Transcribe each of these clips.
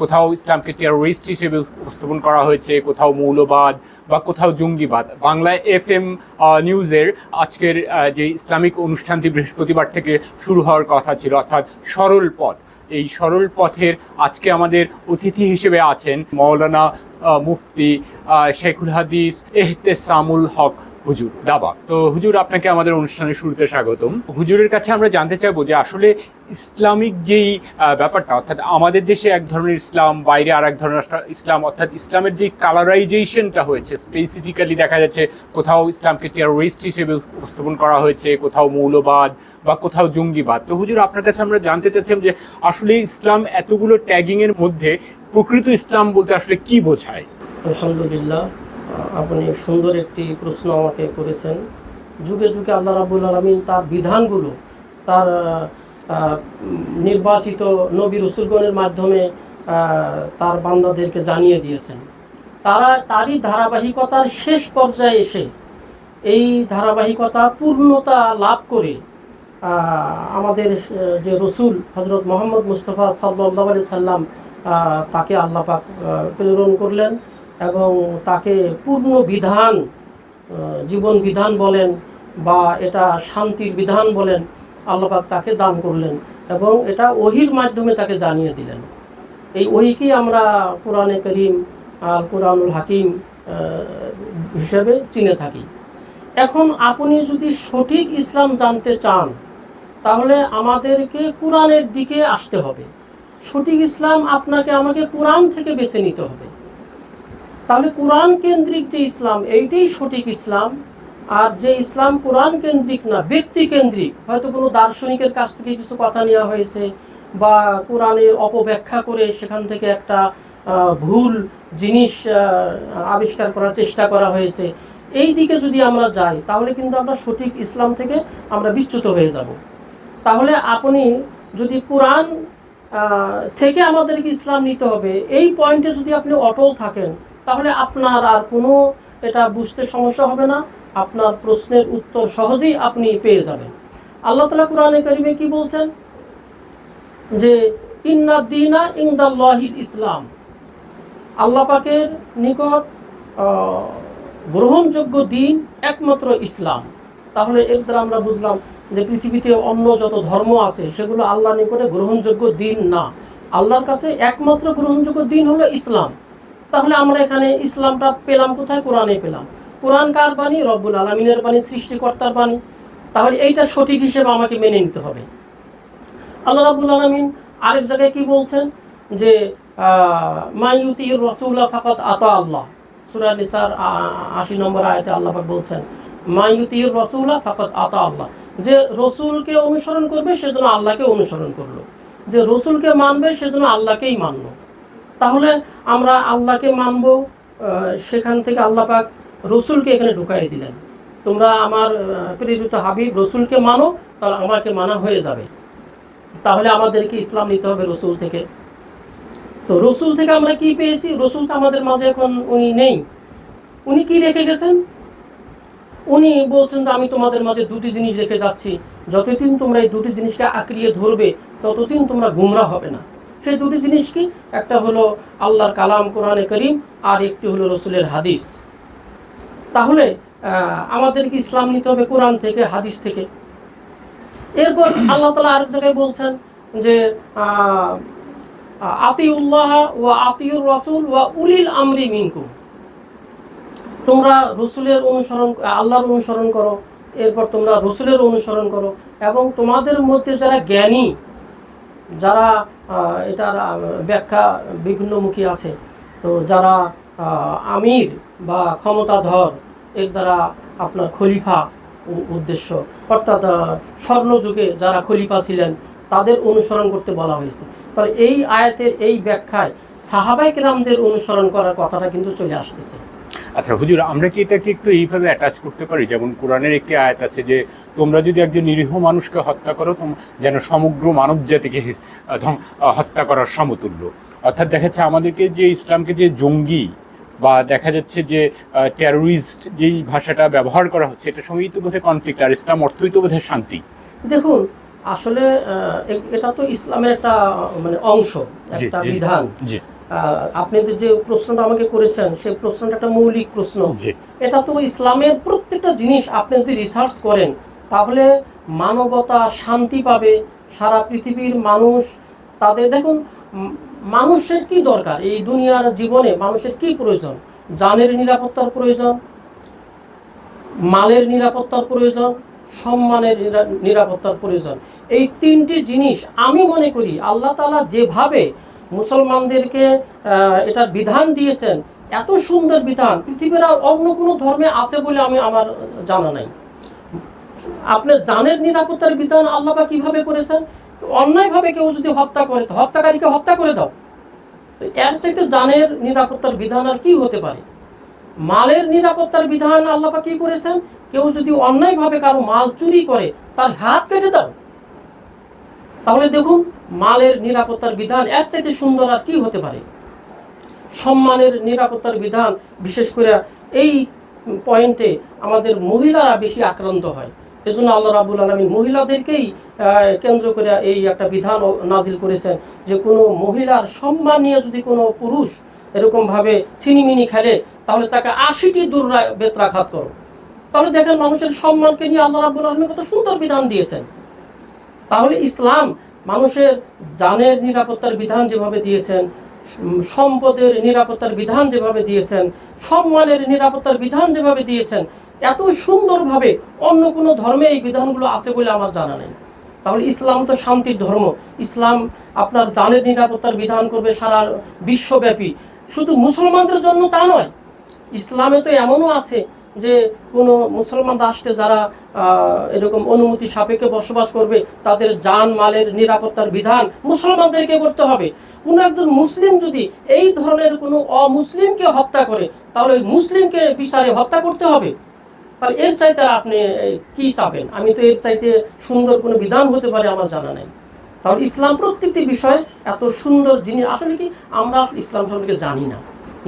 কোথাও ইসলামকে টেরোরিস্ট হিসেবে উপস্থাপন করা হয়েছে, কোথাও মৌলবাদ বা কোথাও জঙ্গিবাদ। বাংলা এফ এম নিউজের আজকের যে ইসলামিক অনুষ্ঠানটি বৃহস্পতিবার থেকে শুরু হওয়ার কথা ছিল, অর্থাৎ সরল পথ। এই সরল পথের আজকে আমাদের অতিথি হিসেবে আছেন মৌলানা মুফতি শেখুল হাদিস, এহতেসামুল হক হুজুর। দাবা। তো হুজুর আপনাকে আমাদের অনুষ্ঠানের শুরুতে স্বাগতম। হুজুরের কাছে আমরা জানতে চাইব যে আসলে ইসলামিক যেই ব্যাপারটা অর্থাৎ আমাদের দেশে এক ধরনের ইসলাম বাইরে আর এক ধরনের ইসলাম অর্থাৎ ইসলামের যে কালারাইজেশনটা হয়েছে স্পেসিফিক্যালি দেখা যাচ্ছে কোথাও ইসলামকে টেরোরিস্ট হিসেবে উপস্থাপন করা হয়েছে কোথাও মৌলবাদ বা কোথাও জঙ্গিবাদ। তো হুজুর আপনার কাছে আমরা জানতে চাচ্ছিলাম যে আসলে ইসলাম এতগুলো ট্যাগিং এর মধ্যে প্রকৃত ইসলাম বলতে আসলে কি বোঝায়? আলহামদুলিল্লাহ আপনি সুন্দর একটি প্রশ্ন আমাকে করেছেন। যুগে যুগে আল্লাহ রাবুল আলমিন তার বিধানগুলো তার নির্বাচিত নবী রসুলগণের মাধ্যমে তার বান্দাদেরকে জানিয়ে দিয়েছেন। তারা তারই ধারাবাহিকতার শেষ পর্যায়ে এসে এই ধারাবাহিকতা পূর্ণতা লাভ করে আমাদের যে রসুল হজরত মোহাম্মদ মুস্তফা সাল্লাহ সাল্লাম তাকে আল্লাহ পাক আহ, প্রেরণ করলেন। এবং তাকে পূর্ণ বিধান জীবন বিধান বলেন বা এটা শান্তির বিধান বলেন, আল্লাহ পাক তাকে দান করলেন এবং এটা ওহির মাধ্যমে তাকে জানিয়ে দিলেন। এই ওহিকেই আমরা কোরআনে করিম আল কোরআনুল হাকিম হিসেবে চিনে থাকি। এখন আপনি যদি সঠিক ইসলাম জানতে চান, তাহলে আমাদেরকে কোরআনের দিকে আসতে হবে। সঠিক ইসলাম আপনাকে আমাকে কোরআন থেকে বেছে নিতে হবে। তাহলে কোরআন কেন্দ্রিক যে ইসলাম, এইটাই সঠিক ইসলাম। আর যে ইসলাম কোরআন কেন্দ্রিক না, ব্যক্তি কেন্দ্রিক, হয়তো কোনো দার্শনিকের কাছ থেকে কিছু কথা নেওয়া হয়েছে বা কোরআনের অপব্যাখ্যা করে সেখান থেকে একটা ভুল জিনিস আবিষ্কার করার চেষ্টা করা হয়েছে। এই দিকে যদি আমরা যাই, তাহলে কিন্তু আমরা সঠিক ইসলাম থেকে আমরা বিচ্যুত হয়ে যাব। তাহলে আপনি যদি কোরআন থেকে আমাদেরকে ইসলাম নিতে হবে, এই পয়েন্টে যদি আপনি অটল থাকেন তাহলে আপনার আর কোনো এটা বুঝতে সমস্যা হবে না। আপনার প্রশ্নের উত্তর সহজেই আপনি পেয়ে যাবেন। আল্লাহ তালা কোরআনে কারিমে কি বলছেন? যে, ইন্না দিনা ইন্দাল্লাহিল ইসলাম। আল্লাহ পাকের নিকট গ্রহণযোগ্য দিন একমাত্র ইসলাম। তাহলে এর দ্বারা আমরা বুঝলাম যে পৃথিবীতে অন্য যত ধর্ম আছে, সেগুলো আল্লাহ নিকটে গ্রহণযোগ্য দিন না। আল্লাহর কাছে একমাত্র গ্রহণযোগ্য দিন হলো ইসলাম। তাহলে আমরা এখানে ইসলামটা পেলাম কোথায়? কোরআনে পেলাম। কোরআন কার বাণী? রব্বুল আলমিনের বাণী, সৃষ্টিকর্তার বাণী। তাহলে এইটা সঠিক হিসেবে আমাকে মেনে নিতে হবে। আল্লাহ রাবুল আলমিন আরেক জায়গায় কি বলছেন? যে মাইউতি রসুল্লাহ ফাকাত আতা আল্লাহ। সুরা নিসার আশি নম্বর আয়তে আল্লাহ বলছেন মাইউতি রসুল্লাহ ফাকাত আতা আল্লাহ। যে রসুলকে অনুসরণ করবে, সেজন্য আল্লাহকে অনুসরণ করল। যে রসুলকে মানবে, সেজন্য আল্লাহকেই মানলো। তাহলে আমরা আল্লাহকে মানব সেখান থেকে আল্লাহ পাক রসুলকে এখানে ঢুকাই দিলেন। তোমরা আমার প্রেরিত হাবিব রসুলকে মানো, তাহলে আমাকে মানা হয়ে যাবে। তাহলে আমাদেরকে ইসলাম নিতে হবে রসুল থেকে। তো রসুল থেকে আমরা কি পেয়েছি? রসুল তো আমাদের মাঝে এখন উনি নেই। উনি কি রেখে গেছেন? উনি বলছেন যে, আমি তোমাদের মাঝে দুটি জিনিস রেখে যাচ্ছি। যতদিন তোমরা এই দুটি জিনিসকে আঁকড়িয়ে ধরবে, ততদিন তোমরা গুমরা হবে না। সেই দুটি জিনিস কি? একটা হলো আল্লাহর কালাম কোরআনে করিম, আর একটি হলো রসুলের হাদিস। তাহলে আমাদেরকে ইসলাম নিতে হবে কোরআন থেকে, হাদিস থেকে। এরপর আল্লাহ তালা আরেক জায়গায় বলছেন যে আতিউল্লাহ ও আতিউর রসুল ওয়া উলিল আমরি মিনকুম। তোমরা রসুলের অনুসরণ, আল্লাহর অনুসরণ করো, এরপর তোমরা রসুলের অনুসরণ করো, এবং তোমাদের মধ্যে যারা জ্ঞানী যারা এটার ব্যাখ্যা বিভিন্নমুখী আছে, তো যারা আমির বা ক্ষমতাধর, এর দ্বারা আপনার খলিফা উদ্দেশ্য। অর্থাৎ স্বর্ণযুগে যারা খলিফা ছিলেন, তাদের অনুসরণ করতে বলা হয়েছে। তাহলে এই আয়াতের এই ব্যাখ্যায় সাহাবাই কেরামদের অনুসরণ করার কথাটা কিন্তু চলে আসতেছে। আচ্ছা হুজুর আমরা কি এটাকে একটু এইভাবে অ্যাটাচ করতে পারি? যেমন কোরআনের একটি আয়াত আছে যে তোমরা যদি একজন নিরীহ মানুষকে হত্যা করো তোম- যেন সমগ্র মানব জাতিকে হত্যা করার সমতুল্য। অর্থাৎ দেখা যাচ্ছে আমাদেরকে যে ইসলামকে যে জঙ্গি বা দেখা যাচ্ছে যে টেরোরিস্ট যেই ভাষাটা ব্যবহার করা হচ্ছে এটার সঙ্গেই তো বোধহয় কনফ্লিক্ট আর ইসলাম অর্থই তো বোধহয় শান্তি। দেখুন আসলে এটা তো ইসলামের একটা মানে অংশ একটা বিধান। জি আহ, আপনি যে প্রশ্নটা আমাকে করেছেন সেই প্রশ্নটা একটা মৌলিক প্রশ্ন। এটা তো ইসলামের প্রত্যেকটা জিনিস আপনি যদি রিসার্চ করেন তাহলে মানবতা শান্তি পাবে সারা পৃথিবীর মানুষ তাদের দেখুন মানুষের কি দরকার? এই দুনিয়ার জীবনে মানুষের কি প্রয়োজন? জানের নিরাপত্তার প্রয়োজন মালের নিরাপত্তার প্রয়োজন সম্মানের নিরা- নিরাপত্তার প্রয়োজন। এই তিনটি জিনিস আমি মনে করি আল্লাহ তাআলা যেভাবে মুসলমানদেরকে এটার বিধান দিয়েছেন। এত সুন্দর বিধান। পৃথিবীর আর অন্য কোনো ধর্মে আছে বলে আমি আমার জানা নাই। আপনার জানের নিরাপত্তার বিধান আল্লাহ কীভাবে করেছেন? অন্যায়ভাবে কেউ যদি হত্যা করে হত্যাকারীকে হত্যা করে দাও। এর সাথে জানের নিরাপত্তার বিধান আর কি হতে পারে? মালের নিরাপত্তার বিধান আল্লাহ কি করেছেন? কেউ যদি অন্যায়ভাবে কারও মাল চুরি করে, তার হাত কেটে দাও। তাহলে দেখুন, মালের নিরাপত্তার বিধান এর চাইতে সুন্দর আর কি হতে পারে? সম্মানের নিরাপত্তার বিধান, বিশেষ করে এই পয়েন্টে আমাদের মহিলারা বেশি আক্রান্ত হয়। এজন্য আল্লাহ রাবুল আলমী মহিলাদেরকেই কেন্দ্র করে এই একটা বিধান নাজিল করেছেন যে কোনো মহিলার সম্মান নিয়ে যদি কোনো পুরুষ এরকমভাবে চিনিমিনি খেলে, তাহলে তাকে আশিটি দূর বেত্রাঘাত করো। তাহলে দেখেন মানুষের সম্মানকে নিয়ে আল্লাহ রাবুল আলমী কত সুন্দর বিধান দিয়েছেন। তাহলে ইসলাম মানুষের জানের নিরাপত্তার বিধান যেভাবে দিয়েছেন সম্পদের নিরাপত্তার বিধান যেভাবে দিয়েছেন, সম্মানের নিরাপত্তার বিধান যেভাবে দিয়েছেন এত সুন্দরভাবে অন্য কোনো ধর্মে এই বিধানগুলো আছে বলে আমার জানা নেই। তাহলে ইসলাম তো শান্তির ধর্ম। ইসলাম আপনার জানের নিরাপত্তার বিধান করবে সারা বিশ্বব্যাপী। শুধু মুসলমানদের জন্য তা নয়, ইসলামে তো এমনও আছে যে কোনো মুসলমান রাষ্ট্রে যারা এরকম অনুমতি সাপেক্ষে বসবাস করবে, তাদের জান মালের নিরাপত্তার বিধান মুসলমানদেরকে করতে হবে। কোনো একজন মুসলিম যদি এই ধরনের কোনো অমুসলিমকে হত্যা করে, তাহলে ওই মুসলিমকে বিচারে হত্যা করতে হবে। তাহলে এর চাইতে আপনি কি চাবেন? আমি তো এর চাইতে সুন্দর কোনো বিধান হতে পারে আমার জানা নেই। তাহলে ইসলাম প্রত্যেকটি বিষয় এত সুন্দর জিনিস, আসলে কি আমরা ইসলাম সম্পর্কে জানি না।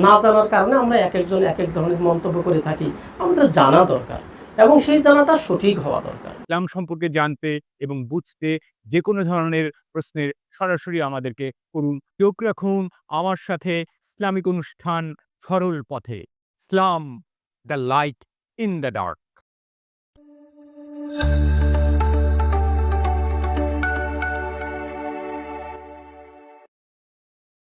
না জানার কারণে আমরা এক একজন এক এক ধরনের মন্তব্য করে থাকি। আমাদের জানা দরকার এবং সেই জানাটা সঠিক হওয়া দরকার। ইসলাম সম্পর্কে জানতে এবং বুঝতে যে কোনো ধরনের প্রশ্নের সরাসরি আমাদেরকে করুন। চোখ রাখুন আমার সাথে ইসলামিক অনুষ্ঠান সরল পথে। ইসলাম, the light in the dark.